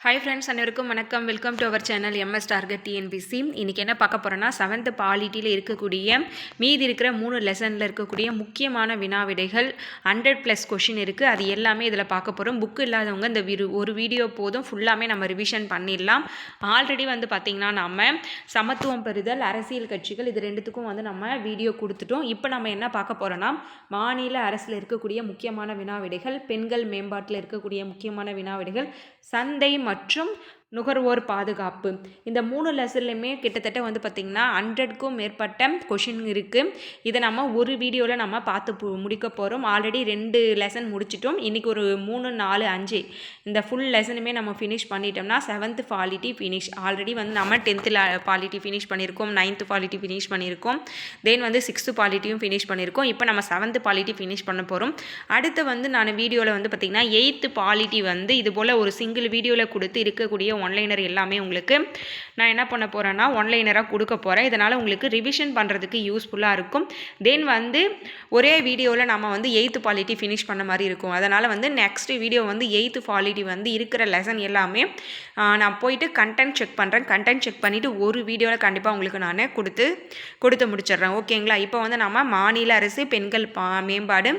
Hi friends அனைவருக்கும் வணக்கம். Welcome to our channel MS target TNPSC இன்றைக்கி என்ன பார்க்க போகிறோன்னா செவன்த் பாலிட்டியில் இருக்கக்கூடிய மீதி இருக்கிற மூணு லெசனில் இருக்கக்கூடிய முக்கியமான வினாவிடைகள் ஹண்ட்ரட் ப்ளஸ் கொஷின் இருக்குது அது எல்லாமே இதில் பார்க்க போகிறோம் புக்கு இல்லாதவங்க இந்த விரு ஒரு வீடியோ போதும் ஃபுல்லாமே நம்ம ரிவிஷன் பண்ணிடலாம். ஆல்ரெடி வந்து பார்த்திங்கன்னா நம்ம சமத்துவம் பெறுதல் அரசியல் கட்சிகள் இது ரெண்டுத்துக்கும் வந்து நம்ம வீடியோ கொடுத்துட்டோம். இப்போ நம்ம என்ன பார்க்க போகிறோன்னா மாநில அரசில் இருக்கக்கூடிய முக்கியமான வினாவிடைகள் பெண்கள் மேம்பாட்டில் இருக்கக்கூடிய முக்கியமான வினாவிடைகள் சந்தை மற்றும் மற்றும் நுகர்வோர் பாதுகாப்பு. இந்த மூணு லெசன்லையுமே கிட்டத்தட்ட வந்து பார்த்திங்கன்னா ஹண்ட்ரட்க்கும் மேற்பட்ட கொஷின் இருக்குது இதை நம்ம ஒரு வீடியோவில் நம்ம பார்த்து முடிக்க போகிறோம் ஆல்ரெடி ரெண்டு லெசன் முடிச்சிட்டோம். இன்றைக்கி ஒரு மூணு நாலு அஞ்சு. இந்த ஃபுல் லெசனுமே நம்ம ஃபினிஷ் பண்ணிட்டோம்னா செவன்த் குவாலிட்டி ஃபினிஷ் ஆல்ரெடி வந்து நம்ம டென்த்தில் குவாலிட்டி ஃபினிஷ் பண்ணியிருக்கோம் நைன்த்து குவாலிட்டி ஃபினிஷ் பண்ணியிருக்கோம் தென் வந்து சிக்ஸ்த்து குவாலிட்டியும் ஃபினிஷ் பண்ணியிருக்கோம் இப்போ நம்ம செவன்த்து குவாலிட்டி ஃபினிஷ் பண்ண போகிறோம் அடுத்து வந்து நான் வீடியோவில் வந்து பார்த்திங்கன்னா எயித்து குவாலிட்டி வந்து இது போல் ஒரு சிங்கிள் வீடியோவில் கொடுத்து இருக்கக்கூடிய ஒன்லைனர் எல்லாமே உங்களுக்கு நான் என்ன பண்ண போகிறேன்னா ஒன்லைனராக கொடுக்க போகிறேன் இதனால் உங்களுக்கு ரிவிஷன் பண்ணுறதுக்கு யூஸ்ஃபுல்லாக இருக்கும். தென் வந்து ஒரே வீடியோவில் நம்ம வந்து எயித்து குவாலிட்டி ஃபினிஷ் பண்ண மாதிரி இருக்கும். அதனால் வந்து நெக்ஸ்ட் வீடியோ வந்து எயித்து குவாலிட்டி வந்து இருக்கிற லெசன் எல்லாமே நான் போயிட்டு கண்டென்ட் செக் பண்ணுறேன் கண்டென்ட் செக் பண்ணிவிட்டு ஒரு வீடியோவில் கண்டிப்பாக உங்களுக்கு நான் கொடுத்து கொடுத்து முடிச்சிடுறேன். ஓகேங்களா இப்போ வந்து நம்ம மாநில அரசு பெண்கள் பா மேம்பாடு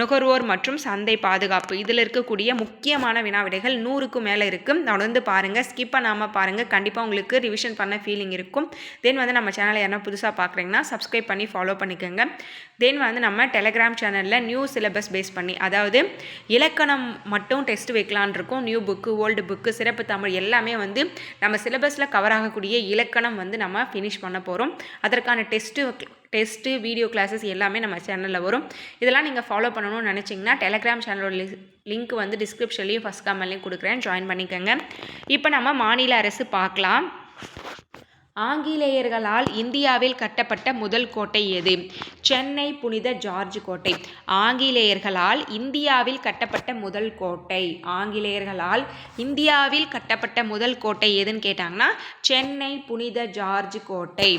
நுகர்வோர் மற்றும் சந்தை பாதுகாப்பு. இதில் இருக்கக்கூடிய முக்கியமான வினாவிடைகள் நூறுக்கும் மேலே இருக்குது தொடர்ந்து பாருங்கள் ஸ்கிப் பண்ணாமல் பாருங்கள் கண்டிப்பாக உங்களுக்கு ரிவிஷன் பண்ண ஃபீலிங் இருக்கும். தென் வந்து நம்ம சேனலை யாரா புதுசாக பார்க்குறீங்கன்னா சப்ஸ்கிரைப் பண்ணி ஃபாலோ பண்ணிக்கோங்க. தென் வந்து நம்ம டெலகிராம் சேனலில் நியூ சிலபஸ் பேஸ் பண்ணி அதாவது இலக்கணம் மட்டும் டெஸ்ட் வைக்கலான் இருக்கும். நியூ புக்கு ஓல்டு புக்கு சிறப்பு தமிழ் எல்லாமே வந்து நம்ம சிலபஸில் கவர் ஆகக்கூடிய இலக்கணம் வந்து நம்ம ஃபினிஷ் பண்ண போகிறோம் அதற்கான டெஸ்ட்டு டெஸ்ட்டு வீடியோ கிளாஸஸ் எல்லாமே நம்ம சேனலில் வரும். இதெல்லாம் நீங்கள் ஃபாலோ பண்ணணும்னு நினச்சிங்கன்னா டெலகிராம் சேனலோட லிங்க் வந்து டிஸ்கிரிப்ஷன்லேயும் ஃபஸ்ட் கமெண்ட்லேயும் கொடுக்குறேன். ஜாயின் பண்ணிக்கோங்க. இப்போ நம்ம மாநில அரசு பார்க்கலாம். ஆங்கிலேயர்களால் இந்தியாவில் கட்டப்பட்ட முதல் கோட்டை எது? சென்னை புனித ஜார்ஜ் கோட்டை. ஆங்கிலேயர்களால் இந்தியாவில் கட்டப்பட்ட முதல் கோட்டை. ஆங்கிலேயர்களால் இந்தியாவில் கட்டப்பட்ட முதல் கோட்டை எதுன்னு கேட்டாங்கன்னா சென்னை புனித ஜார்ஜ் கோட்டை.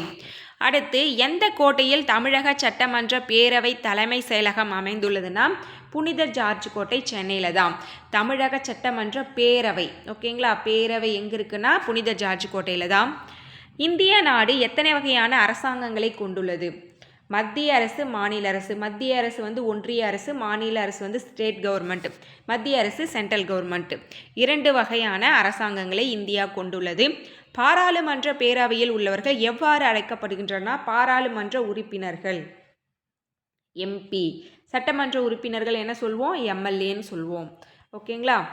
அடுத்து எந்த கோட்டையில் தமிழக சட்டமன்ற பேரவை தலைமை செயலகம் அமைந்துள்ளதுன்னா புனித ஜார்ஜ் கோட்டை சென்னையில் தான். தமிழக சட்டமன்ற பேரவை ஓகேங்களா? பேரவை எங்கே இருக்குன்னா புனித ஜார்ஜ் கோட்டையில் தான். இந்திய நாடு எத்தனை வகையான அரசாங்கங்களை கொண்டுள்ளது? மத்திய அரசு மாநில அரசு. மத்திய அரசு வந்து ஒன்றிய அரசு மாநில அரசு வந்து ஸ்டேட் கவர்மெண்ட். மத்திய அரசு சென்ட்ரல் கவர்மெண்ட். இரண்டு வகையான அரசாங்கங்களை இந்தியா கொண்டுள்ளது. பாராளுமன்ற பேரவையில் உள்ளவர்கள் எவ்வாறு அழைக்கப்படுகின்றன? பாராளுமன்ற உறுப்பினர்கள். எம்பி சட்டமன்ற உறுப்பினர்கள் என்ன சொல்வோம்? எம்எல்ஏன்னு சொல்வோம். ஓகேங்களா?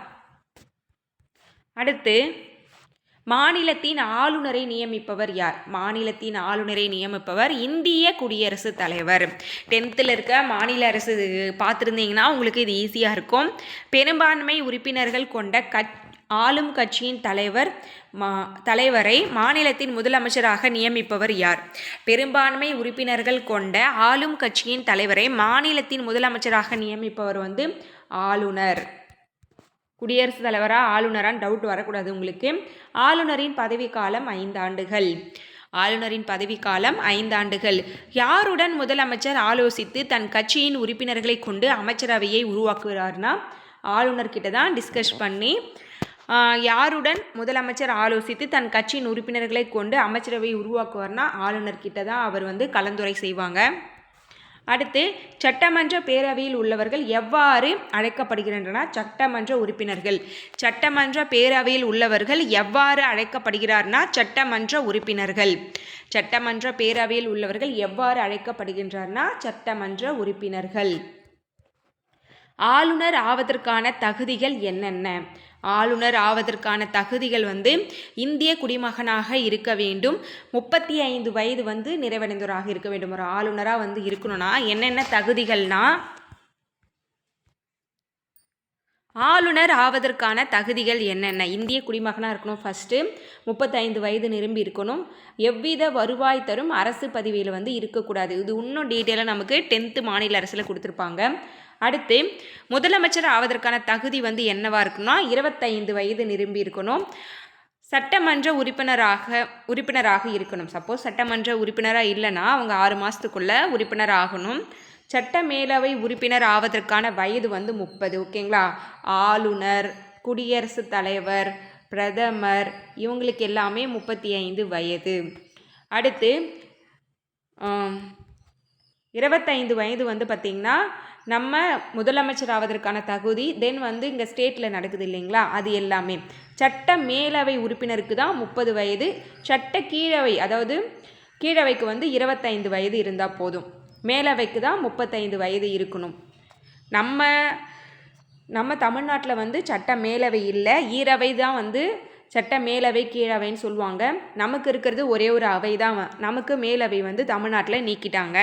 அடுத்து மாநிலத்தின் ஆளுநரை நியமிப்பவர் யார்? மாநிலத்தின் ஆளுநரை நியமிப்பவர் இந்திய குடியரசுத் தலைவர். டென்த்தில் இருக்க மாநில அரசு பார்த்துருந்தீங்கன்னா உங்களுக்கு இது ஈஸியாக இருக்கும். பெரும்பான்மை உறுப்பினர்கள் கொண்ட கட் ஆளும் கட்சியின் தலைவர் மா தலைவரை மாநிலத்தின் முதலமைச்சராக நியமிப்பவர் யார்? பெரும்பான்மை உறுப்பினர்கள் கொண்ட ஆளும் கட்சியின் தலைவரை மாநிலத்தின் முதலமைச்சராக நியமிப்பவர் வந்து ஆளுநர். குடியரசுத் தலைவராக ஆளுநரான்னு டவுட் வரக்கூடாது உங்களுக்கு. ஆளுநரின் பதவிக்காலம் ஐந்தாண்டுகள் ஆளுநரின் பதவிக்காலம் ஐந்தாண்டுகள் யாருடன் முதலமைச்சர் ஆலோசித்து தன் கட்சியின் உறுப்பினர்களை கொண்டு அமைச்சரவையை உருவாக்குகிறார்னா? ஆளுநர்கிட்ட தான் டிஸ்கஸ் பண்ணி யாருடன் முதலமைச்சர் ஆலோசித்து தன் கட்சியின் உறுப்பினர்களை கொண்டு அமைச்சரவை உருவாக்குவார்னா ஆளுநர்கிட்ட தான் அவர் வந்து கலந்துரை செய்வாங்க. அடுத்து சட்டமன்ற பேரவையில் உள்ளவர்கள் எவ்வாறு அழைக்கப்படுகின்றன? சட்டமன்ற உறுப்பினர்கள். சட்டமன்ற பேரவையில் உள்ளவர்கள் எவ்வாறு அழைக்கப்படுகிறார்னா சட்டமன்ற உறுப்பினர்கள். சட்டமன்ற பேரவையில் உள்ளவர்கள் எவ்வாறு அழைக்கப்படுகின்றார்னா சட்டமன்ற உறுப்பினர்கள். ஆளுநர் ஆவதற்கான தகுதிகள் என்னென்ன? ஆளுநர் ஆவதற்கான தகுதிகள் வந்து இந்திய குடிமகனாக இருக்க வேண்டும். முப்பத்தி ஐந்து வயது வந்து நிறைவடைந்தவராக இருக்க வேண்டும். ஒரு ஆளுநராக வந்து இருக்கணும்னா என்னென்ன தகுதிகள்னா ஆளுநர் ஆவதற்கான தகுதிகள் என்னென்ன? இந்திய குடிமகனாக இருக்கணும் ஃபஸ்ட்டு முப்பத்தைந்து வயது நிரம்பி இருக்கணும். எவ்வித வருவாய் தரும் அரசு பதவியில் வந்து இருக்கக்கூடாது. இது இன்னும் டீட்டெயிலாக நமக்கு டென்த்து மாநில அரசில் கொடுத்துருப்பாங்க. அடுத்து முதலமைச்சர் ஆவதற்கான தகுதி வந்து என்னவாக இருக்குன்னா இருபத்தைந்து வயது நிரம்பி இருக்கணும். சட்டமன்ற உறுப்பினராக உறுப்பினராக இருக்கணும். சப்போஸ் சட்டமன்ற உறுப்பினராக இல்லைன்னா அவங்க ஆறு மாதத்துக்குள்ளே உறுப்பினர் ஆகணும். சட்ட மேலவை உறுப்பினர் ஆவதற்கான வயது வந்து முப்பது. ஓகேங்களா ஆளுநர் குடியரசுத் தலைவர் பிரதமர் இவங்களுக்கு எல்லாமே முப்பத்தி ஐந்து வயது. அடுத்து இருபத்தைந்து வயது வந்து பார்த்திங்கன்னா நம்ம முதலமைச்சர் ஆவதற்கான தகுதி தென் வந்து இங்கே ஸ்டேட்டில் நடக்குது இல்லைங்களா? அது எல்லாமே. சட்ட மேலவை உறுப்பினருக்கு தான் முப்பது வயது சட்ட கீழவை அதாவது கீழவைக்கு வந்து இருபத்தைந்து வயது இருந்தால் போதும். மேலவைக்கு தான் முப்பத்தைந்து வயது இருக்கணும். நம்ம நம்ம தமிழ்நாட்டில் வந்து சட்ட மேலவை இல்லை ஈரவை தான் வந்து சட்ட மேலவை கீழவைன்னு சொல்லுவாங்க. நமக்கு இருக்கிறது ஒரே ஒரு அவை தான் நமக்கு மேலவை வந்து தமிழ்நாட்டில் நீக்கிட்டாங்க.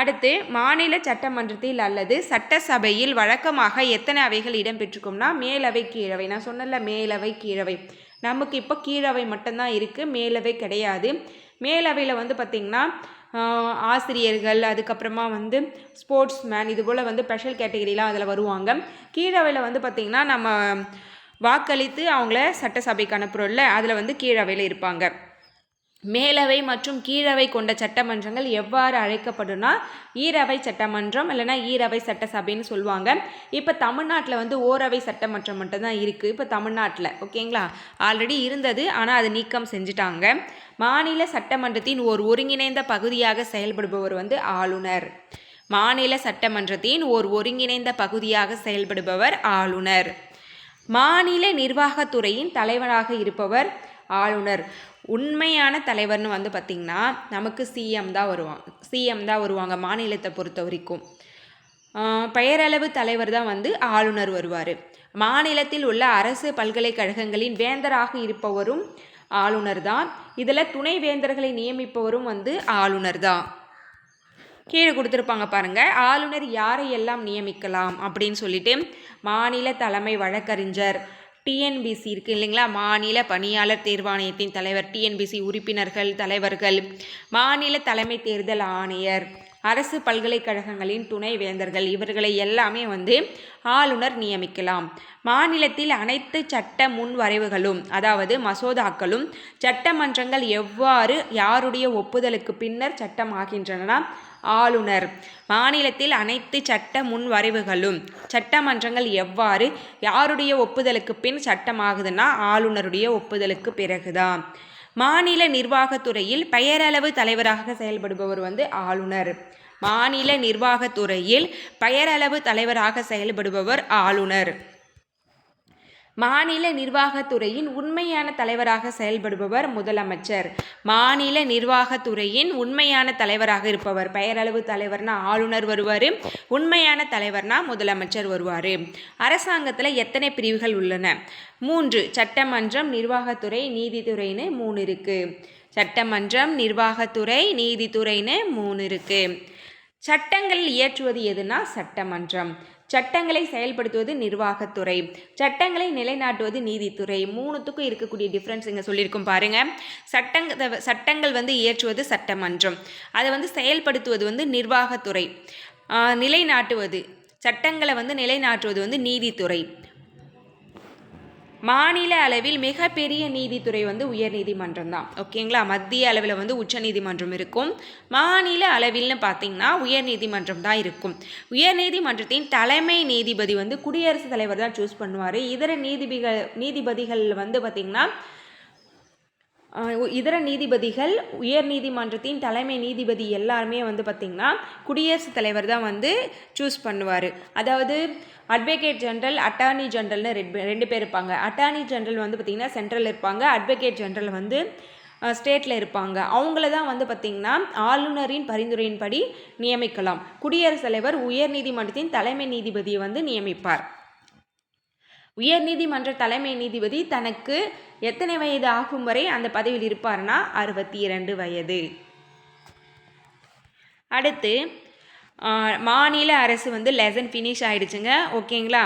அடுத்து மாநில சட்டமன்றத்தில் அல்லது சட்டசபையில் வழக்கமாக எத்தனை அவைகள் இடம்பெற்றுக்கும்னா மேலவை கீழவை. நான் சொன்னல மேலவை கீழவை. நமக்கு இப்போ கீழவை மட்டும்தான் இருக்குது மேலவை கிடையாது. மேலவையில் வந்து பார்த்திங்கன்னா ஆசிரியர்கள் அதுக்கப்புறமா வந்து ஸ்போர்ட்ஸ் மேன் இது போல் வந்து ஸ்பெஷல் கேட்டகரிலாம் அதில் வருவாங்க. கீழவையில் வந்து பார்த்திங்கன்னா நம்ம வாக்களித்து அவங்கள சட்டசபைக்கு அனுப்புகிறோம்ல அதில் வந்து கீழவையில் இருப்பாங்க. மேலவை மற்றும் கீழவை கொண்ட சட்டமன்றங்கள் எவ்வாறு அழைக்கப்படும்னா ஈரவை சட்டமன்றம் இல்லைன்னா ஈரவை சட்டசபைன்னு சொல்லுவாங்க. இப்போ தமிழ்நாட்டில் வந்து ஓரவை சட்டமன்றம் மட்டும்தான் இருக்குது இப்போ தமிழ்நாட்டில் ஓகேங்களா? ஆல்ரெடி இருந்தது ஆனால் அது நீக்கம் செஞ்சுட்டாங்க. மாநில சட்டமன்றத்தின் ஒரு ஒருங்கிணைந்த பகுதியாக செயல்படுபவர் வந்து ஆளுநர். மாநில சட்டமன்றத்தின் ஒரு ஒருங்கிணைந்த பகுதியாக செயல்படுபவர் ஆளுநர். மாநில நிர்வாகத்துறையின் தலைவராக இருப்பவர் ஆளுநர். உண்மையான தலைவர்னு வந்து பார்த்திங்கன்னா நமக்கு சிஎம் தான் வருவாங்க சிஎம் தான் வருவாங்க மாநிலத்தை பொறுத்த வரைக்கும். பெயரளவு தலைவர் தான் வந்து ஆளுநர் வருவார். மாநிலத்தில் உள்ள அரசு பல்கலைக்கழகங்களின் வேந்தராக இருப்பவரும் ஆளுநர் தான். இதில் துணை வேந்தர்களை நியமிப்பவரும் வந்து ஆளுநர் தான். கீழே கொடுத்துருப்பாங்க பாருங்கள் ஆளுநர் யாரை எல்லாம் நியமிக்கலாம் அப்படின்னு சொல்லிட்டு மாநில தலைமை வழக்கறிஞர் டிஎன்பிசி இருக்குது இல்லைங்களா? மாநில பணியாளர் தேர்வாணையத்தின் தலைவர் டிஎன்பிசி உறுப்பினர்கள் தலைவர்கள் மாநில தலைமை தேர்தல் ஆணையர் அரசு பல்கலைக்கழகங்களின் துணை வேந்தர்கள் இவர்களை எல்லாமே வந்து ஆளுநர் நியமிக்கலாம். மாநிலத்தில் அனைத்து சட்ட முன்வரைவுகளும் அதாவது மசோதாக்களும் சட்டமன்றங்கள் எவ்வாறு யாருடைய ஒப்புதலுக்கு பின்னர் சட்டமாகின்றன ஆளுநர். மாநிலத்தில் அனைத்து சட்ட முன்வரைவுகளும் சட்டமன்றங்கள் எவ்வாறு யாருடைய ஒப்புதலுக்கு பின் சட்டமாகுதுன்னா ஆளுநருடைய ஒப்புதலுக்கு பிறகுதான். மாநில நிர்வாகத்துறையில் பெயரளவு தலைவராக செயல்படுபவர் வந்து ஆளுநர். மாநில நிர்வாகத்துறையில் பெயரளவு தலைவராக செயல்படுபவர் ஆளுநர். மாநில நிர்வாகத்துறையின் உண்மையான தலைவராக செயல்படுபவர் முதலமைச்சர். மாநில நிர்வாகத்துறையின் உண்மையான தலைவராக இருப்பவர். பெயரளவு தலைவர்னா ஆளுநர் வருவார். உண்மையான தலைவர்னா முதலமைச்சர் வருவார். அரசாங்கத்தில் எத்தனை பிரிவுகள் உள்ளன? மூன்று. சட்டமன்றம் நிர்வாகத்துறை நீதித்துறைன்னு மூணு இருக்குது சட்டமன்றம் நிர்வாகத்துறை நீதித்துறைன்னு மூணு இருக்குது சட்டங்கள் இயற்றுவது எதுனா சட்டமன்றம். சட்டங்களை செயல்படுத்துவது நிர்வாகத்துறை. சட்டங்களை நிலைநாட்டுவது நீதித்துறை. மூணுத்துக்கும் இருக்கக்கூடிய டிஃப்ரென்ஸ் இங்கே சொல்லியிருக்கும் பாருங்க. சட்டங்க சட்டங்கள் வந்து இயற்றுவது சட்டமன்றம். அதை வந்து செயல்படுத்துவது வந்து நிர்வாகத்துறை. நிலைநாட்டுவது. சட்டங்களை வந்து நிலைநாட்டுவது வந்து நீதித்துறை. மாநில அளவில் மிகப்பெரிய நீதித்துறை வந்து உயர்நீதிமன்றம் தான். ஓகேங்களா மத்திய அளவில் வந்து உச்சநீதிமன்றம் இருக்கும். மாநில அளவில்னு பார்த்தீங்கன்னா உயர்நீதிமன்றம் தான் இருக்கும். உயர்நீதிமன்றத்தின் தலைமை நீதிபதி வந்து குடியரசுத் தலைவர் தான் சூஸ் பண்ணுவார். இதர நீதிபிகள் நீதிபதிகள் வந்து பார்த்திங்கன்னா இதர நீதிபதிகள் உயர் நீதிமன்றத்தின் தலைமை நீதிபதி எல்லாருமே வந்து பார்த்திங்கன்னா குடியரசுத் தலைவர் தான் வந்து சூஸ் பண்ணுவார். அதாவது அட்வொகேட் ஜென்ரல் அட்டார்னி ஜென்ரல்னு ரெண்டு ரெண்டு பேர் இருப்பாங்க. அட்டார்னி ஜென்ரல் வந்து பார்த்திங்கன்னா சென்ட்ரல் இருப்பாங்க. அட்வொகேட் ஜென்ரல் வந்து ஸ்டேட்டில் இருப்பாங்க. அவங்கள தான் வந்து பார்த்திங்கன்னா ஆளுநரின் பரிந்துரையின்படி நியமிக்கலாம். குடியரசுத் தலைவர் உயர் நீதிமன்றத்தின் தலைமை நீதிபதியை வந்து நியமிப்பார். உயர்நீதிமன்ற தலைமை நீதிபதி தனக்கு எத்தனை வயது ஆகும் வரை அந்த பதவியில் இருப்பார்னா அறுபத்தி இரண்டு வயது. அடுத்து ஆஹ், மாநில அரசு வந்து லெசன் ஃபினிஷ் ஆயிடுச்சுங்க. ஓகேங்களா?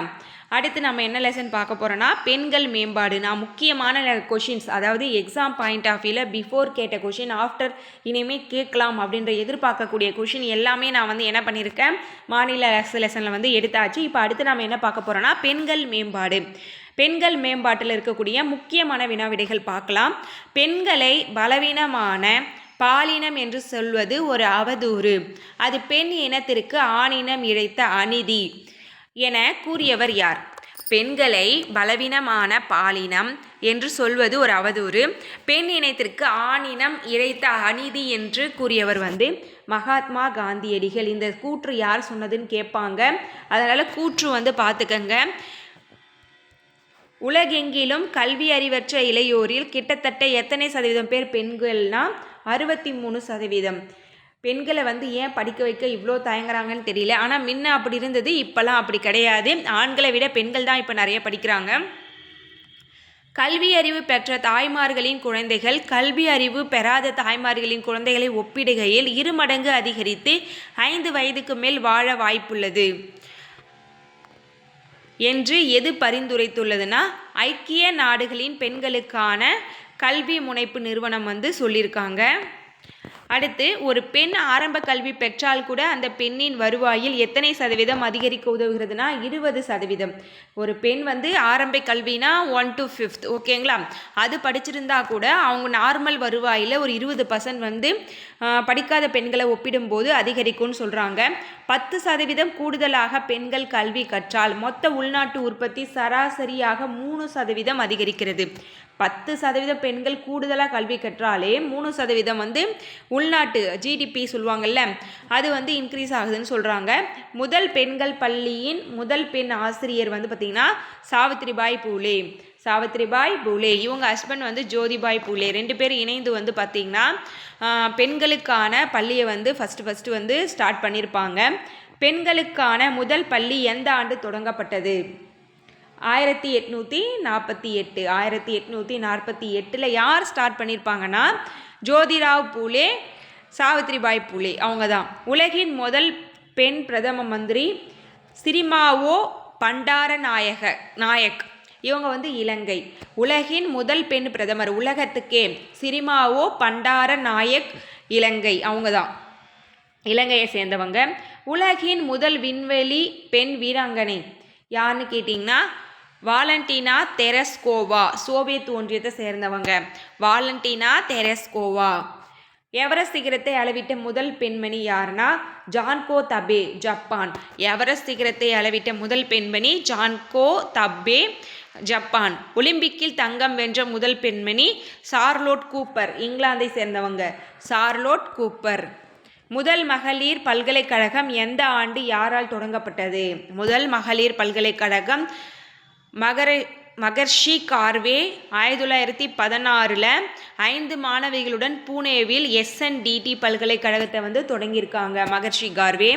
அடுத்து நம்ம என்ன லெசன் பார்க்க போகிறோன்னா பெண்கள் மேம்பாடு. நான் முக்கியமான கொஷின்ஸ் அதாவது எக்ஸாம் பாயிண்ட் ஆஃப் வியூவில் பிஃபோர் கேட்ட கொஷின் ஆஃப்டர் இனிமேல் கேட்கலாம் அப்படின்ற எதிர்பார்க்கக்கூடிய கொஷின் எல்லாமே நான் வந்து என்ன பண்ணியிருக்கேன் மாநில அரசு லெசனில் வந்து எடுத்தாச்சு. இப்போ அடுத்து நம்ம என்ன பார்க்க போகிறோன்னா பெண்கள் மேம்பாடு. பெண்கள் மேம்பாட்டில் இருக்கக்கூடிய முக்கியமான வினாவிடைகள் பார்க்கலாம். பெண்களை பலவீனமான பாலினம் என்று சொல்வது ஒரு அவதூறு. அது பெண் இனத்திற்கு ஆணினம் இழைத்த அநீதி. என கூறியவர் யார்? பெண்களை பலவீனமான பாலினம் என்று சொல்வது ஒரு அவதூறு. பெண் இனத்திற்கு ஆணினம் இழைத்த அநீதி என்று கூறியவர் வந்து மகாத்மா காந்தியடிகள் இந்த கூற்று யார் சொன்னதுன்னு கேட்பாங்க. அதனால் கூற்று வந்து பார்த்துக்கங்க. உலகெங்கிலும் கல்வி அறிவற்ற இளையோரில் கிட்டத்தட்ட எத்தனை சதவீதம் பேர் பெண்கள்னால் அறுபத்தி மூணு சதவீதம். பெண்களை வந்து ஏன் படிக்க வைக்க இவ்வளோ தயங்குறாங்கன்னு தெரியல. ஆனால் முன்ன அப்படி இருந்தது இப்போல்லாம் அப்படி கிடையாது. ஆண்களை விட பெண்கள் தான் இப்போ நிறைய படிக்கிறாங்க. கல்வி அறிவு பெற்ற தாய்மார்களின் குழந்தைகள் கல்வி அறிவு பெறாத தாய்மார்களின் குழந்தைகளை ஒப்பிடுகையில் இரு மடங்கு அதிகரித்து ஐந்து வயதுக்கு மேல் வாழ வாய்ப்புள்ளது. என்று எது பரிந்துரைத்துள்ளதுன்னா ஐக்கிய நாடுகளின் பெண்களுக்கான கல்வி முனைப்பு நிறுவனம் வந்து சொல்லியிருக்காங்க. அடுத்து ஒரு பெண் ஆரம்ப கல்வி பெற்றால் கூட அந்த பெண்ணின் வருவாயில் எத்தனை சதவீதம் அதிகரிக்க உதவுகிறதுனா இருபது சதவீதம். ஒரு பெண் வந்து ஆரம்ப கல்வினா ஒன் டு ஃபிஃப்த் ஓகேங்களா அது படிச்சிருந்தா கூட அவங்க நார்மல் வருவாயில் ஒரு இருபது பர்சன்ட் வந்து படிக்காத பெண்களை ஒப்பிடும்போது அதிகரிக்கும்னு சொல்கிறாங்க பத்து சதவீதம் கூடுதலாக பெண்கள் கல்வி கற்றால் மொத்த உள்நாட்டு உற்பத்தி சராசரியாக மூணு சதவீதம் அதிகரிக்கிறது. பத்து சதவீதம் பெண்கள் கூடுதலாக கல்வி கற்றாலே மூணு சதவீதம் வந்து உள்நாட்டு ஜிடிபி சொல்லுவாங்கல்ல அது வந்து இன்க்ரீஸ் ஆகுதுன்னு சொல்கிறாங்க முதல் பெண்கள் பள்ளியின் முதல் பெண் ஆசிரியர் வந்து பார்த்திங்கன்னா சாவித்ரிபாய் பூலே. சாவித்ரிபாய் பூலே. இவங்க ஹஸ்பண்ட் வந்து ஜோதிபாய் பூலே. ரெண்டு பேரும் இணைந்து வந்து பார்த்திங்கன்னா பெண்களுக்கான பள்ளியை வந்து ஃபஸ்ட்டு ஃபஸ்ட்டு வந்து ஸ்டார்ட் பண்ணியிருப்பாங்க பெண்களுக்கான முதல் பள்ளி எந்த ஆண்டு தொடங்கப்பட்டது? ஆயிரத்தி எட்நூற்றி நாற்பத்தி எட்டு. ஆயிரத்தி எட்நூற்றி நாற்பத்தி எட்டில் யார் ஸ்டார்ட் பண்ணியிருப்பாங்கன்னா ஜோதிராவ் பூலே சாவித்ரிபாய் பூலே. அவங்க தான் உலகின் முதல் பெண் பிரதம மந்திரி சிரிமாவோ பண்டார நாயக நாயக். இவங்க வந்து இலங்கை. உலகின் முதல் பெண் பிரதமர் உலகத்துக்கே சிரிமாவோ பண்டார நாயக் இலங்கை. அவங்க தான் இலங்கையை சேர்ந்தவங்க. உலகின் முதல் விண்வெளி பெண் வீராங்கனை. யாருன்னு கேட்டிங்கன்னா வாலண்டினா தெரஸ்கோவா சோவியத் ஒன்றியத்தை சேர்ந்தவங்க. வாலண்டினா தெரஸ்கோவா. எவரெஸ்ட் சிகரத்தை அளவிட்ட முதல் பெண்மணி யாருன்னா ஜான்கோ தபே ஜப்பான். எவரெஸ்ட் சிகரத்தை அளவிட்ட முதல் பெண்மணி ஜான்கோ தபே. ஜப்பான். ஒலிம்பிக்கில் தங்கம் வென்ற முதல் பெண்மணி சார்லோட் கூப்பர் இங்கிலாந்தை சேர்ந்தவங்க. Charlotte Cooper. முதல் மகளிர் பல்கலைக்கழகம் எந்த ஆண்டு யாரால் தொடங்கப்பட்டது? முதல் மகளிர் பல்கலைக்கழகம் மகர மகர்ஷி கார்வே ஆயிரத்தி தொள்ளாயிரத்தி பதினாறில் ஐந்து மாணவிகளுடன் பூனேவில் எஸ்என்டிடி பல்கலைக்கழகத்தை வந்து தொடங்கியிருக்காங்க மகர்ஷி கார்வே.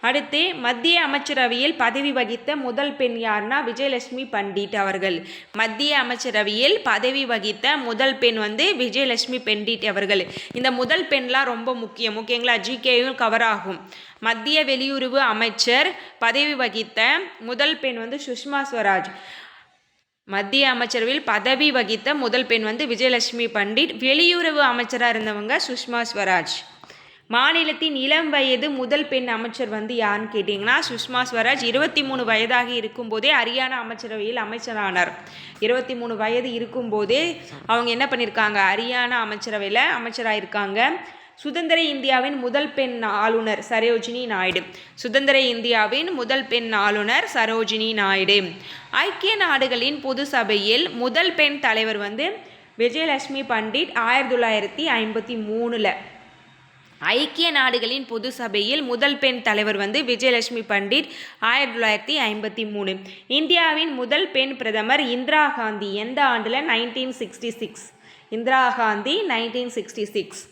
அடுத்து மத்திய அமைச்சரவையில் பதவி வகித்த முதல் பெண் யாருன்னா விஜயலட்சுமி பண்டிட் அவர்கள். மத்திய அமைச்சரவையில் பதவி வகித்த முதல் பெண் வந்து விஜயலட்சுமி பண்டிட் அவர்கள். இந்த முதல் பெண்லாம் ரொம்ப முக்கியம். ஓகேங்களா? ஜிகேயும் கவர் ஆகும். மத்திய வெளியுறவு அமைச்சர் பதவி வகித்த முதல் பெண் வந்து சுஷ்மா ஸ்வராஜ். மத்திய அமைச்சரவையில் பதவி வகித்த முதல் பெண் வந்து விஜயலட்சுமி பண்டிட். வெளியுறவு அமைச்சராக இருந்தவங்க சுஷ்மா ஸ்வராஜ். மாநிலத்தின் இளம் வயது முதல் பெண் அமைச்சர் வந்து யாருன்னு கேட்டிங்கன்னா சுஷ்மா ஸ்வராஜ் இருபத்தி மூணு வயதாக இருக்கும்போதே ஹரியானா அமைச்சரவையில் அமைச்சரானார். இருபத்தி மூணு வயது இருக்கும்போதே அவங்க என்ன பண்ணியிருக்காங்க? ஹரியானா அமைச்சரவையில் அமைச்சராக இருக்காங்க சுதந்திர இந்தியாவின் முதல் பெண் ஆளுநர் சரோஜினி நாயுடு. சுதந்திர இந்தியாவின் முதல் பெண் ஆளுநர் சரோஜினி நாயுடு. ஐக்கிய நாடுகளின் பொது சபையில் முதல் பெண் தலைவர் வந்து விஜயலட்சுமி பண்டிட் ஆயிரத்தி தொள்ளாயிரத்தி ஐம்பத்தி மூணில். ஐக்கிய நாடுகளின் பொது சபையில் முதல் பெண் தலைவர் வந்து விஜயலட்சுமி பண்டிட் ஆயிரத்தி தொள்ளாயிரத்தி ஐம்பத்தி மூணு. இந்தியாவின் முதல் பெண் பிரதமர் இந்திரா காந்தி எந்த ஆண்டில்? Nineteen sixty six Indira Gandhi nineteen sixty six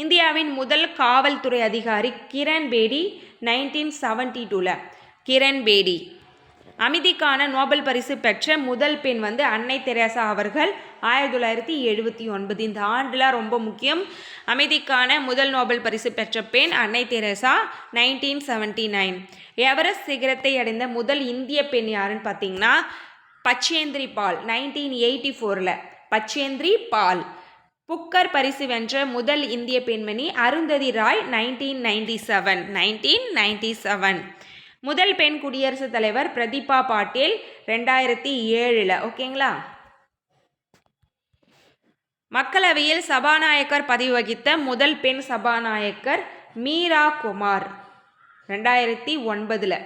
இந்தியாவின் முதல் காவல்துறை அதிகாரி கிரண் பேடி நைன்டீன் செவன்டி டூவில் கிரண் பேடி. அமைதிக்கான நோபல் பரிசு பெற்ற முதல் பெண் வந்து அன்னை தெரேசா அவர்கள் ஆயிரத்தி தொள்ளாயிரத்தி எழுபத்தி ஒன்பது. இந்த ஆண்டுலாம் ரொம்ப முக்கியம். அமைதிக்கான முதல் நோபல் பரிசு பெற்ற பெண் அன்னை Teresa nineteen seventy nine Everest சிகரத்தை அடைந்த முதல் இந்திய பெண் யாருன்னு பார்த்தீங்கன்னா பச்சேந்திரி பால் நைன்டீன் எயிட்டி ஃபோரில் பச்சேந்திரி பால். புக்கர் பரிசு வென்ற முதல் இந்திய பெண்மணி Arundhati Roy nineteen ninety seven nineteen ninety seven முதல் பெண் குடியரசுத் தலைவர் பிரதீபா பாட்டீல் ரெண்டாயிரத்தி ஏழில் ஓகேங்களா? மக்களவையில் சபாநாயகர் பதவி வகித்த முதல் பெண் சபாநாயகர் மீரா குமார் ரெண்டாயிரத்தி ஒன்பதில்.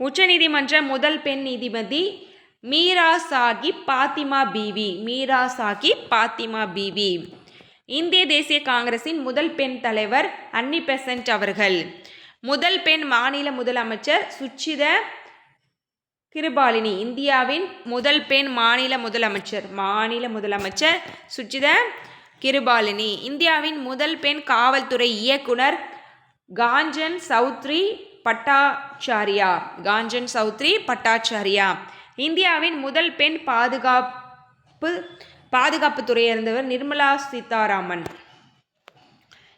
உச்சநீதிமன்ற முதல் பெண் நீதிபதி மீரா சாகிப் பாத்திமா பீவி. மீரா சாகிப் பாத்திமா பீவி. இந்திய தேசிய காங்கிரசின் முதல் பெண் தலைவர் அன்னி பெசன்ட் அவர்கள். முதல் பெண் மாநில முதலமைச்சர் சுச்சித கிருபாலினி. இந்தியாவின் முதல் பெண் மாநில முதலமைச்சர். மாநில முதலமைச்சர் சுச்சித கிருபாலினி. இந்தியாவின் முதல் பெண் காவல்துறை இயக்குனர் காஞ்சன் சௌத்ரி பட்டாச்சாரியா. காஞ்சன் சௌத்ரி பட்டாச்சாரியா. இந்தியாவின் முதல் பெண் பாதுகாப்பு பாதுகாப்புத்துறை இருந்தவர் நிர்மலா சீதாராமன்.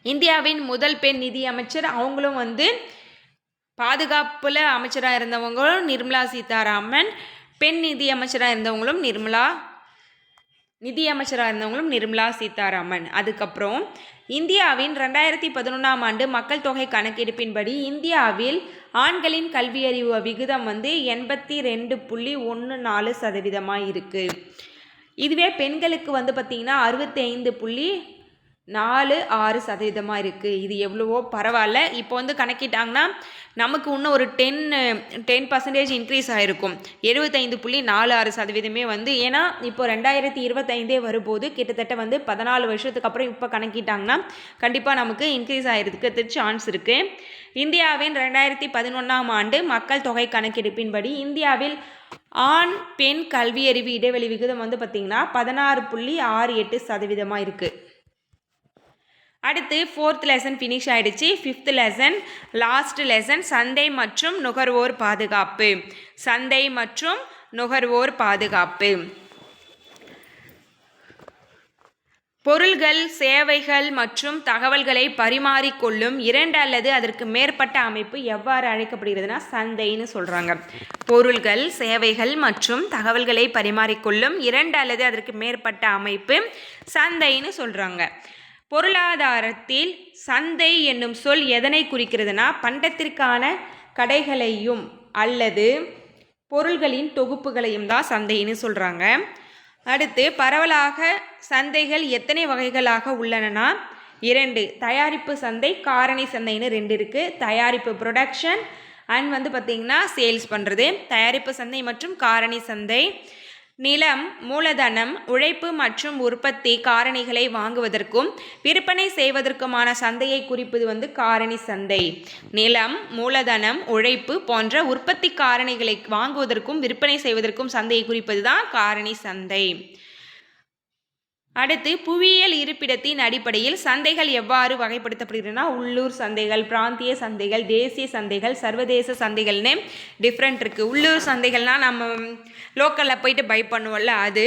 இந்தியாவின் முதல் பெண் நிதி அமைச்சர். அவங்களும் வந்து பாதுகாப்பில் அமைச்சராக இருந்தவங்களும் நிர்மலா சீதாராமன் பெண் நிதி அமைச்சராக இருந்தவங்களும் நிர்மலா நிதி அமைச்சராக இருந்தவங்களும் நிர்மலா சீதாராமன். அதுக்கப்புறம் இந்தியாவின் ரெண்டாயிரத்தி பதினொன்றாம் ஆண்டு மக்கள் தொகை கணக்கெடுப்பின்படி இந்தியாவில் ஆண்களின் கல்வியறிவு விகிதம் வந்து எண்பத்தி ரெண்டு புள்ளி ஒன்று நாலு சதவீதமாக இருக்குது இதுவே பெண்களுக்கு வந்து பார்த்திங்கன்னா அறுபத்தி ஐந்து புள்ளி நாலு ஆறு சதவீதமாக இருக்குது இது எவ்வளவோ பரவாயில்ல. இப்போ வந்து கணக்கிட்டாங்கன்னா நமக்கு இன்னும் ஒரு டென் டென் பர்சன்டேஜ் இன்க்ரீஸ் ஆகிருக்கும் எழுபத்தைந்து புள்ளி நாலு ஆறு சதவீதமே வந்து ஏன்னா இப்போ ரெண்டாயிரத்தி இருபத்தைந்தே வரும்போது கிட்டத்தட்ட வந்து பதினாலு வருஷத்துக்கு அப்புறம் இப்போ கணக்கிட்டாங்கன்னா கண்டிப்பாக நமக்கு இன்க்ரீஸ் ஆகிறதுக்கு சான்ஸ் இருக்குது இந்தியாவின் ரெண்டாயிரத்தி பதினொன்றாம் ஆண்டு மக்கள் தொகை கணக்கெடுப்பின்படி இந்தியாவில் ஆண் பெண் கல்வியறிவு இடைவெளி விகிதம் வந்து பார்த்திங்கன்னா பதினாறு புள்ளி ஆறு எட்டு சதவீதமாக இருக்குது அடுத்து ஃபோர்த் லெசன் ஃபினிஷ் ஆகிடுச்சு ஃபிஃப்த் லெசன் லாஸ்ட் லெசன் சந்தை மற்றும் நுகர்வோர் பாதுகாப்பு. சந்தை மற்றும் நுகர்வோர் பாதுகாப்பு. பொருள்கள் சேவைகள் மற்றும் தகவல்களை பரிமாறிக்கொள்ளும் இரண்டு அல்லது அதற்கு மேற்பட்ட அமைப்பு எவ்வாறு அழைக்கப்படுகிறதுனா சந்தைன்னு சொல்கிறாங்க பொருள்கள் சேவைகள் மற்றும் தகவல்களை பரிமாறிக்கொள்ளும் இரண்டு அல்லது அதற்கு மேற்பட்ட அமைப்பு சந்தைன்னு சொல்கிறாங்க பொருளாதாரத்தில் சந்தை என்னும் சொல் எதனை குறிக்கிறதுனா பண்டத்திற்கான கடைகளையும் அல்லது பொருள்களின் தொகுப்புகளையும் தான் சந்தைன்னு சொல்கிறாங்க அடுத்து பரவலாக சந்தைகள் எத்தனை வகைகளாக உள்ளனனா? இரண்டு தயாரிப்பு சந்தை காரணி சந்தைன்னு ரெண்டு இருக்குது தயாரிப்பு ப்ரொடக்ஷன் அண்ட் வந்து பார்த்திங்கன்னா சேல்ஸ் பண்ணுறது தயாரிப்பு சந்தை மற்றும் காரணி சந்தை. நிலம் மூலதனம் உழைப்பு மற்றும் உற்பத்தி காரணிகளை வாங்குவதற்கும் விற்பனை செய்வதற்குமான சந்தையை குறிப்பது வந்து காரணி சந்தை. நிலம் மூலதனம் உழைப்பு போன்ற உற்பத்தி காரணிகளை வாங்குவதற்கும் விற்பனை செய்வதற்கும் சந்தையை குறிப்பது தான் காரணி சந்தை. அடுத்து புவியியல் இருப்பிடத்தின் அடிப்படையில் சந்தைகள் எவ்வாறு வகைப்படுத்தப்படுகிறதுனா உள்ளூர் சந்தைகள் பிராந்திய சந்தைகள் தேசிய சந்தைகள் சர்வதேச சந்தைகள்னு டிஃப்ரெண்ட் இருக்குது உள்ளூர் சந்தைகள்னால் நம்ம லோக்கலில் போயிட்டு பை பண்ணுவோம்ல அது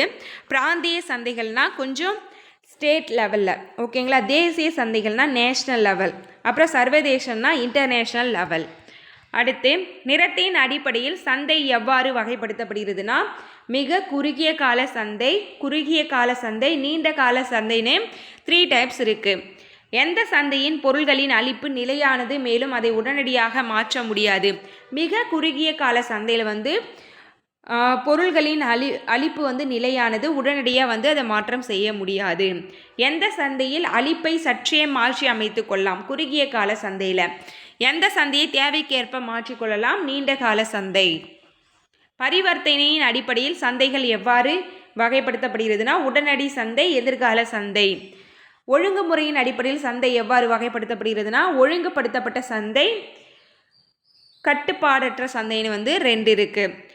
பிராந்திய சந்தைகள்னால் கொஞ்சம் ஸ்டேட் லெவலில் ஓகேங்களா? தேசிய சந்தைகள்னால் நேஷ்னல் லெவல் அப்புறம் சர்வதேசம்னா இன்டர்நேஷ்னல் லெவல் அடுத்து நிறத்தின் அடிப்படையில் சந்தை எவ்வாறு வகைப்படுத்தப்படுகிறதுனா மிக குறுகிய கால சந்தை குறுகிய கால சந்தை நீண்ட கால சந்தைன்னு த்ரீ டைப்ஸ் இருக்குது எந்த சந்தையின் பொருள்களின் அளிப்பு நிலையானது மேலும் அதை உடனடியாக மாற்ற முடியாது. மிக குறுகிய கால சந்தையில் வந்து பொருள்களின் அழி அழிப்பு வந்து நிலையானது. உடனடியாக வந்து அதை மாற்றம் செய்ய முடியாது. எந்த சந்தையில் அழிப்பை சற்றே மாற்றி அமைத்து கொள்ளலாம். குறுகிய கால சந்தையில். எந்த சந்தையை தேவைக்கேற்ப மாற்றிக்கொள்ளலாம் நீண்ட கால சந்தை. பரிவர்த்தனையின் அடிப்படையில் சந்தைகள் எவ்வாறு வகைப்படுத்தப்படுகிறதுனா உடனடி சந்தை எதிர்கால சந்தை. ஒழுங்குமுறையின் அடிப்படையில் சந்தை எவ்வாறு வகைப்படுத்தப்படுகிறதுனா ஒழுங்குபடுத்தப்பட்ட சந்தை கட்டுப்பாடற்ற சந்தைன்னு வந்து ரெண்டு இருக்குது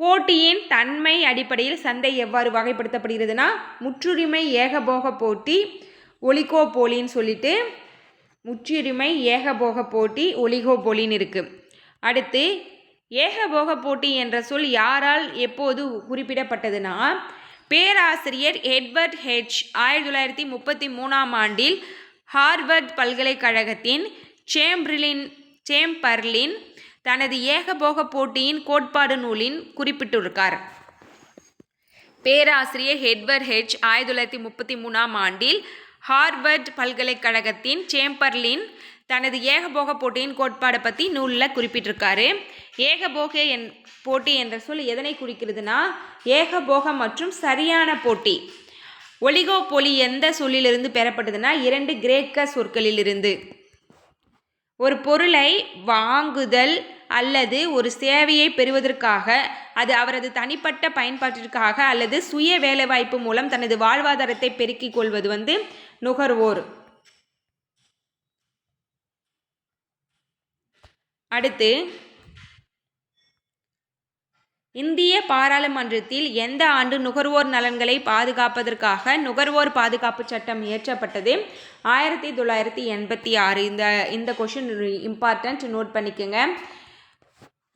போட்டியின் தன்மை அடிப்படையில் சந்தை எவ்வாறு வகைப்படுத்தப்படுகிறதுனா முற்றுரிமை ஏகபோக போட்டி ஒலிகோபோலின்னு சொல்லிட்டு முற்றுரிமை ஏகபோக போட்டி ஒலிகோபோலின்னு இருக்குது அடுத்து ஏகபோக போட்டி என்ற சொல் யாரால் எப்போது குறிப்பிடப்பட்டதுன்னா பேராசிரியர் எட்வர்ட் ஹெச் ஆயிரத்தி தொள்ளாயிரத்தி முப்பத்தி மூணாம் ஆண்டில் ஹார்வர்ட் பல்கலைக்கழகத்தின் சேம்பிரிலின் சேம்பர்லின் தனது ஏகபோக போட்டியின் கோட்பாடு நூலின் குறிப்பிட்டிருக்கார். பேராசிரியர் ஹெட்வர்ட் ஹெச். ஆயிரத்தி தொள்ளாயிரத்தி முப்பத்தி மூணாம் ஆண்டில் ஹார்வர்ட் பல்கலைக்கழகத்தின் சேம்பர்லின் தனது ஏகபோக போட்டியின் கோட்பாடை பற்றி நூலில் குறிப்பிட்டிருக்காரு. ஏகபோக என் போட்டி என்ற சொல் எதனை குறிக்கிறதுனா ஏகபோக மற்றும் சரியான போட்டி. ஒலிகோபொலி எந்த சொல்லிலிருந்து பெறப்பட்டதுன்னா இரண்டு கிரேக்க சொற்களிலிருந்து. ஒரு பொருளை வாங்குதல் அல்லது ஒரு சேவையை பெறுவதற்காக அது அவரது தனிப்பட்ட பயன்பாட்டிற்காக அல்லது சுய வேலைவாய்ப்பு மூலம் தனது வாழ்வாதாரத்தை பெருக்கிக் கொள்வது வந்து நுகர்வோர். அடுத்து இந்திய பாராளுமன்றத்தில் எந்த ஆண்டு நுகர்வோர் நலன்களை பாதுகாப்பதற்காக நுகர்வோர் பாதுகாப்பு சட்டம் இயற்றப்பட்டது? ஆயிரத்தி தொள்ளாயிரத்தி எண்பத்தி ஆறு. இந்த இந்த கொஷின் இம்பார்ட்டன்ட் நோட் பண்ணிக்கோங்க.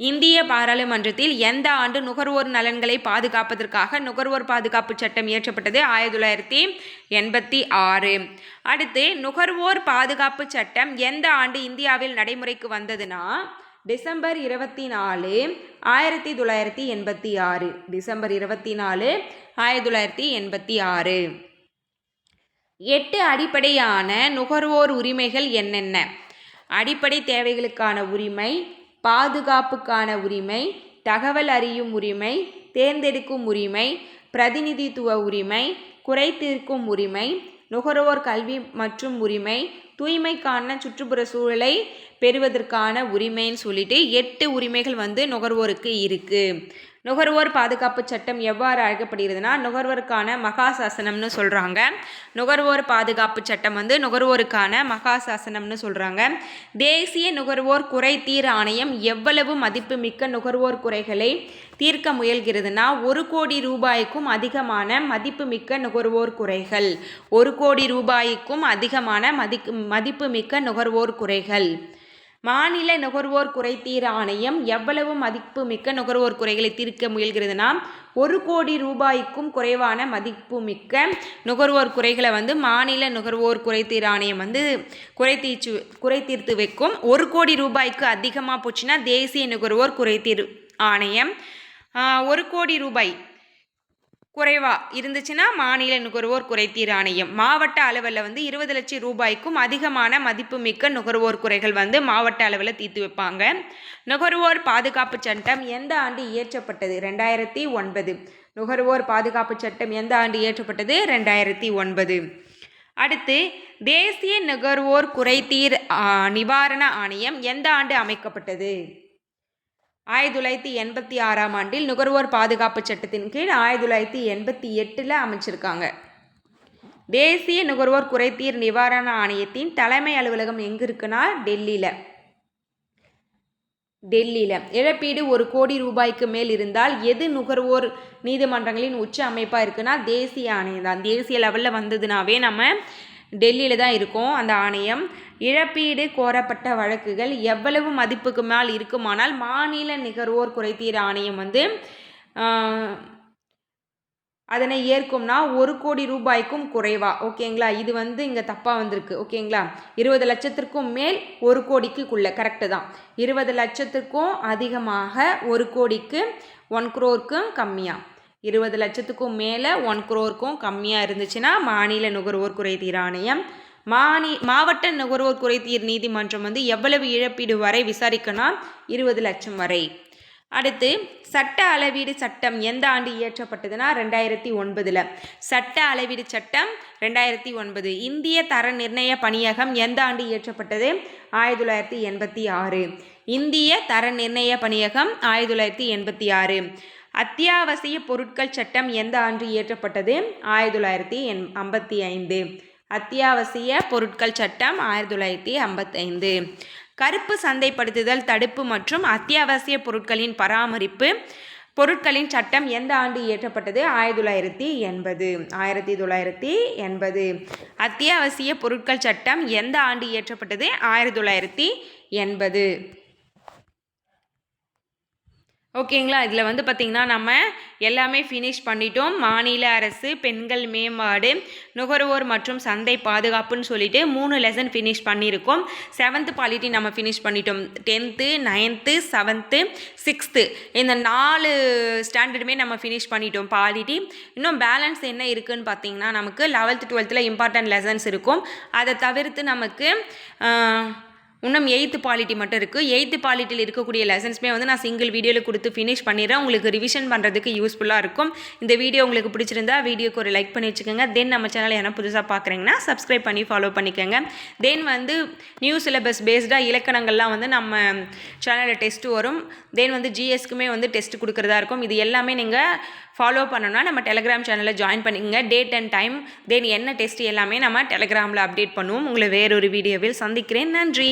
இந்திய பாராளுமன்றத்தில் எந்த ஆண்டு நுகர்வோர் நலன்களை பாதுகாப்பதற்காக நுகர்வோர் பாதுகாப்பு சட்டம் இயற்றப்பட்டது? ஆயிரத்தி தொள்ளாயிரத்தி எண்பத்தி ஆறு. அடுத்து நுகர்வோர் பாதுகாப்பு சட்டம் எந்த ஆண்டு இந்தியாவில் நடைமுறைக்கு வந்ததுன்னா டிசம்பர் இருபத்தி நாலு ஆயிரத்தி தொள்ளாயிரத்தி எண்பத்தி ஆறு. டிசம்பர் இருபத்தி நாலு ஆயிரத்தி தொள்ளாயிரத்தி எண்பத்தி ஆறு. எட்டு அடிப்படையான நுகர்வோர் உரிமைகள் என்னென்ன? அடிப்படை தேவைகளுக்கான உரிமை பாதுகாப்புக்கான உரிமை தகவல் அறியும் உரிமை தேர்ந்தெடுக்கும் உரிமை பிரதிநிதித்துவ உரிமை குறை தீர்க்கும் உரிமை நுகர்வோர் கல்வி மற்றும் உரிமை தூய்மைக்கான சுற்றுப்புற சூழலை பெறுவதற்கான உரிமைன்னு சொல்லிட்டு எட்டு உரிமைகள் வந்து நுகர்வோருக்கு இருக்குது நுகர்வோர் பாதுகாப்பு சட்டம் எவ்வாறு அழைக்கப்படுகிறதுனா நுகர்வோருக்கான மகாசாசனம்னு சொல்கிறாங்க நுகர்வோர் பாதுகாப்பு சட்டம் வந்து நுகர்வோருக்கான மகாசாசனம்னு சொல்கிறாங்க தேசிய நுகர்வோர் குறை தீர் ஆணையம் எவ்வளவு மதிப்புமிக்க நுகர்வோர் குறைகளை தீர்க்க முயல்கிறதுனா ஒரு கோடி ரூபாய்க்கும் அதிகமான மதிப்புமிக்க நுகர்வோர் குறைகள். ஒரு கோடி ரூபாய்க்கும் அதிகமான மதிக்கு மதிப்புமிக்க நுகர்வோர் குறைகள். மாநில நுகர்வோர் குறைதீர் ஆணையம் எவ்வளவு மதிப்புமிக்க நுகர்வோர் குறைகளை தீர்க்க முயல்கிறதுனா ஒரு கோடி ரூபாய்க்கும் குறைவான மதிப்புமிக்க நுகர்வோர் குறைகளை வந்து மாநில நுகர்வோர் குறைதீர் ஆணையம் வந்து குறை தீர்ச்சு குறை தீர்த்து வைக்கும். ஒரு கோடி ரூபாய்க்கு அதிகமாக போச்சுன்னா தேசிய நுகர்வோர் குறைதீர் ஆணையம். ஒரு கோடி ரூபாய் குறைவாக இருந்துச்சுன்னா மாநில நுகர்வோர் குறைதீர் ஆணையம் மாவட்ட அளவில் வந்து இருபது லட்சம் ரூபாய்க்கும் அதிகமான மதிப்புமிக்க நுகர்வோர் குறைகள் வந்து மாவட்ட அளவில் தீர்த்து வைப்பாங்க. நுகர்வோர் பாதுகாப்பு சட்டம் எந்த ஆண்டு இயற்றப்பட்டது? ரெண்டாயிரத்தி ஒன்பது. நுகர்வோர் பாதுகாப்பு சட்டம் எந்த ஆண்டு இயற்றப்பட்டது? ரெண்டாயிரத்தி ஒன்பது. அடுத்து தேசிய நுகர்வோர் குறைதீர் நிவாரண ஆணையம் எந்த ஆண்டு அமைக்கப்பட்டது? ஆயிரத்தி தொள்ளாயிரத்தி எண்பத்தி ஆறாம் ஆண்டில் நுகர்வோர் பாதுகாப்பு சட்டத்தின் கீழ் ஆயிரத்தி தொள்ளாயிரத்தி எண்பத்தி எட்டில் அமைச்சிருக்காங்க. தேசிய நுகர்வோர் குறைதீர் நிவாரண ஆணையத்தின் தலைமை அலுவலகம் எங்கே இருக்குன்னா டெல்லியில். டெல்லியில். இழப்பீடு ஒரு கோடி ரூபாய்க்கு மேல் இருந்தால் எது நுகர்வோர் நீதிமன்றங்களின் உச்ச அமைப்பாக இருக்குன்னா தேசிய ஆணையம் தான் தேசிய லெவலில் வந்ததுனாவே நம்ம டெல்லியில் தான் இருக்கும் அந்த ஆணையம். இழப்பீடு கோரப்பட்ட வழக்குகள் எவ்வளவு மதிப்புக்கு மேல் இருக்குமானால் மாநில நுகர்வோர் குறைதீர் ஆணையம் வந்து அதனை ஏற்கும்னா ஒரு கோடி ரூபாய்க்கும் குறைவா? ஓகேங்களா? இது வந்து இங்கே தப்பாக வந்திருக்கு. ஓகேங்களா? இருபது லட்சத்திற்கும் மேல் ஒரு கோடிக்குள்ளே. கரெக்டு தான். இருபது லட்சத்துக்கும் அதிகமாக ஒரு கோடிக்கு ஒன் குரோருக்கும் கம்மியாக இருபது லட்சத்துக்கும் மேலே ஒன் குரோருக்கும் கம்மியாக இருந்துச்சுன்னா மாநில நுகர்வோர் குறைதீர் ஆணையம். மாநி மாவட்ட நுகர்வோர் குறைதீர் நீதிமன்றம் வந்து எவ்வளவு இழப்பீடு வரை விசாரிக்கணும் இருபது லட்சம் வரை. அடுத்து சட்ட அளவீடு சட்டம் எந்த ஆண்டு இயற்றப்பட்டதுன்னா ரெண்டாயிரத்தி ஒன்பதில். சட்ட அளவீடு சட்டம் ரெண்டாயிரத்தி ஒன்பது. இந்திய தர நிர்ணய பணியகம் எந்த ஆண்டு இயற்றப்பட்டது? ஆயிரத்தி தொள்ளாயிரத்தி எண்பத்தி ஆறு. இந்திய தர நிர்ணய பணியகம் ஆயிரத்தி தொள்ளாயிரத்தி எண்பத்தி ஆறு. அத்தியாவசிய பொருட்கள் சட்டம் எந்த ஆண்டு இயற்றப்பட்டது? ஆயிரத்தி தொள்ளாயிரத்தி எண் ஐம்பத்தி ஐந்து. அத்தியாவசிய பொருட்கள் சட்டம் ஆயிரத்தி தொள்ளாயிரத்தி ஐம்பத்தைந்து கருப்பு சந்தைப்படுத்துதல் தடுப்பு மற்றும் அத்தியாவசிய பொருட்களின் பராமரிப்பு பொருட்களின் சட்டம் எந்த ஆண்டு இயற்றப்பட்டது? ஆயிரத்தி தொள்ளாயிரத்தி எண்பது. ஆயிரத்தி தொள்ளாயிரத்தி எண்பது. அத்தியாவசிய பொருட்கள் சட்டம் எந்த ஆண்டு இயற்றப்பட்டது? ஆயிரத்தி தொள்ளாயிரத்தி எண்பது. ஓகேங்களா? இதில் வந்து பார்த்திங்கன்னா நம்ம எல்லாமே ஃபினிஷ் பண்ணிட்டோம். மாநில அரசு பெண்கள் மேம்பாடு நுகர்வோர் மற்றும் சந்தை பாதுகாப்புன்னு சொல்லிட்டு மூணு லெசன் ஃபினிஷ் பண்ணியிருக்கோம். செவன்த்து பாலிட்டி நம்ம ஃபினிஷ் பண்ணிட்டோம். டென்த்து நைன்த்து செவன்த்து சிக்ஸ்த்து இந்த நாலு ஸ்டாண்டர்டுமே நம்ம ஃபினிஷ் பண்ணிட்டோம் பாலிட்டி இன்னும் பேலன்ஸ் என்ன இருக்குதுன்னு பார்த்தீங்கன்னா நமக்கு லெவல்த்து டுவெல்த்தில் இம்பார்ட்டன்ட் லெசன்ஸ் இருக்கும். அதை தவிர்த்து நமக்கு இன்னும் எயித்து பாலிட்டி மட்டும் இருக்குது எயித்து பாலிட்டியில் இருக்கக்கூடிய லெசன்ஸ்மே வந்து நான் சிங்கிள் வீடியோவில் கொடுத்து ஃபினிஷ் பண்ணிடுறேன். உங்களுக்கு ரிவிஷன் பண்ணுறதுக்கு யூஸ்ஃபுல்லாக இருக்கும். இந்த வீடியோ உங்களுக்கு பிடிச்சிருந்தா வீடியோக்கு ஒரு லைக் பண்ணி வச்சுக்கோங்க. தென் நம்ம சேனல் என்ன புதுசாக பார்க்குறீங்கன்னா சப்ஸ்கிரைப் பண்ணி ஃபாலோ பண்ணிக்கோங்க. தென் வந்து நியூ சிலபஸ் பேஸ்டாக இலக்கணங்கள்லாம் வந்து நம்ம சேனலில் டெஸ்ட் வரும். தென் வந்து ஜிஎஸ்க்குமே வந்து டெஸ்ட் கொடுக்குறதா இருக்கும். இது எல்லாமே நீங்கள் ஃபாலோ பண்ணணும்னா நம்ம டெலிகிராம் சேனலில் ஜாயின் பண்ணிக்கங்க. டேட் அண்ட் டைம் தென் என்ன டெஸ்ட் எல்லாமே நம்ம டெலிகிராமில் அப்டேட் பண்ணுவோம். உங்களை வேறொரு வீடியோவில் சந்திக்கிறேன். நன்றி.